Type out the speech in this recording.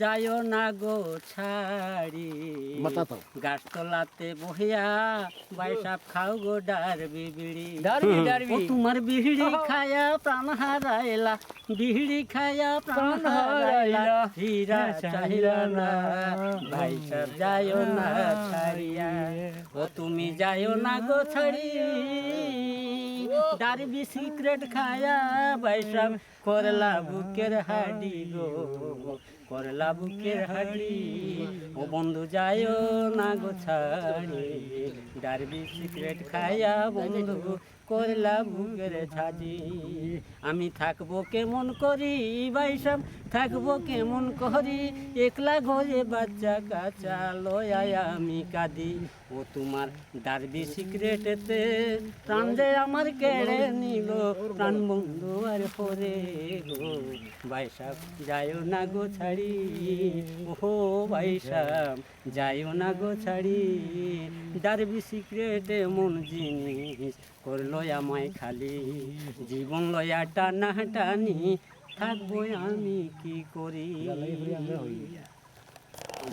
যায়ও না গো ছাড়ি। গাছতলাতে বহিয়া বাইসাপ খাও গো ডার বিবিড়ি ডারবি ডারবি। তোমার বিড়ি খায়া প্রাণ হারাইলা। বিড়ি খায়া প্রাণ হারাইলা। হীরা চাহিলা না। ভাই সাহ যায়ও না ছাড়িয়া। ও তুমি যায়ও না গো ছাড়ি। ডারবি সিক্রেট খায়া বাইসাপ করলা বুকের হাডি গো, করলা বুকের হাডি। ও বন্ধু যায় না গো ছাড়ি ডারবি সিক্রেট খায়া বন্ধু করলা বুকের ছাড়ি আমি থাকব কেমন করি বাইসাব থাকব কেমন করি? একলা ঘরে বাচ্চা কাচা লয়ায় আমি কাঁদি। ও তোমার ডারবি সিক্রেটেতে প্রাণ যে আমার কেড়ে নিল। প্রাণ বন্ধু আর পরে গো বাইসাব যায়ও না গো ছাড়ি। ও বাইসাব যায়ও না গো ছাড়ি। ডারবি সিক্রেটে মন জিনিস করল আমায় খালি। জীবন লয়া টানা টানি থাকব আমি কি করি?